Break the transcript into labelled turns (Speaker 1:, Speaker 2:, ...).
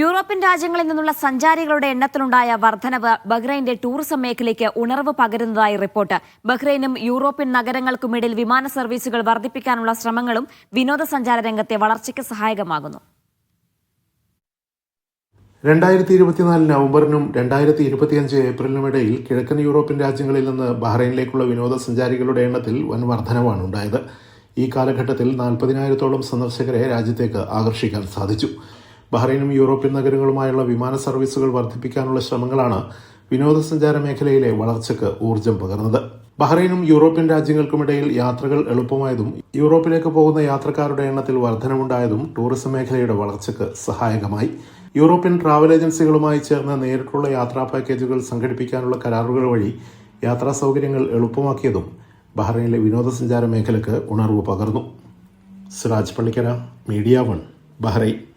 Speaker 1: European രാജ്യങ്ങളിൽ നിന്നുള്ള സഞ്ചാരികളുടെ എണ്ണത്തിലുണ്ടായ വർധനവ് ബഹ്റൈന്റെ ടൂറിസം മേഖലയ്ക്ക് ഉണർവ് പകരുന്നതായി റിപ്പോർട്ട്. ബഹ്റൈനും യൂറോപ്യൻ നഗരങ്ങൾക്കുമിടയിൽ വിമാന സർവീസുകൾ വർദ്ധിപ്പിക്കാനുള്ള ശ്രമങ്ങളും വിനോദസഞ്ചാര രംഗത്തെ വളർച്ചയ്ക്ക് സഹായകമാകുന്നു.
Speaker 2: രണ്ടായിരത്തി ഇരുപത്തിനാല് നവംബറിനും രണ്ടായിരത്തി ഇരുപത്തിയഞ്ച് ഏപ്രിലിനും ഇടയിൽ കിഴക്കൻ യൂറോപ്യൻ രാജ്യങ്ങളിൽ നിന്ന് ബഹ്റൈനിലേക്കുള്ള വിനോദസഞ്ചാരികളുടെ എണ്ണത്തിൽ വൻ വർധനവാണ് ഉണ്ടായത്. ഈ കാലഘട്ടത്തിൽ നാൽപ്പതിനായിരത്തോളം സന്ദർശകരെ രാജ്യത്തേക്ക് ആകർഷിക്കാൻ സാധിച്ചു. ബഹ്റൈനും യൂറോപ്യൻ നഗരങ്ങളുമായുള്ള വിമാന സർവീസുകൾ വർദ്ധിപ്പിക്കാനുള്ള ശ്രമങ്ങളാണ് വിനോദസഞ്ചാര മേഖലയിലെ വളർച്ചയ്ക്ക് ഊർജം പകർന്നത്. ബഹ്റൈനും യൂറോപ്യൻ രാജ്യങ്ങൾക്കുമിടയിൽ യാത്രകൾ എളുപ്പമായതും യൂറോപ്പിലേക്ക് പോകുന്ന യാത്രക്കാരുടെ എണ്ണത്തിൽ വർധനമുണ്ടായതും ടൂറിസം മേഖലയുടെ വളർച്ചയ്ക്ക് സഹായകമായി. യൂറോപ്യൻ ട്രാവൽ ഏജൻസികളുമായി ചേർന്ന് നേരിട്ടുള്ള യാത്രാ പാക്കേജുകൾ സംഘടിപ്പിക്കാനുള്ള കരാറുകൾ വഴി യാത്രാ സൗകര്യങ്ങൾ എളുപ്പമാക്കിയതും ബഹ്റൈനിലെ വിനോദസഞ്ചാര മേഖലയ്ക്ക് ഉണർവ് പകർന്നു. Siraj Pallikkara media one Bahrain.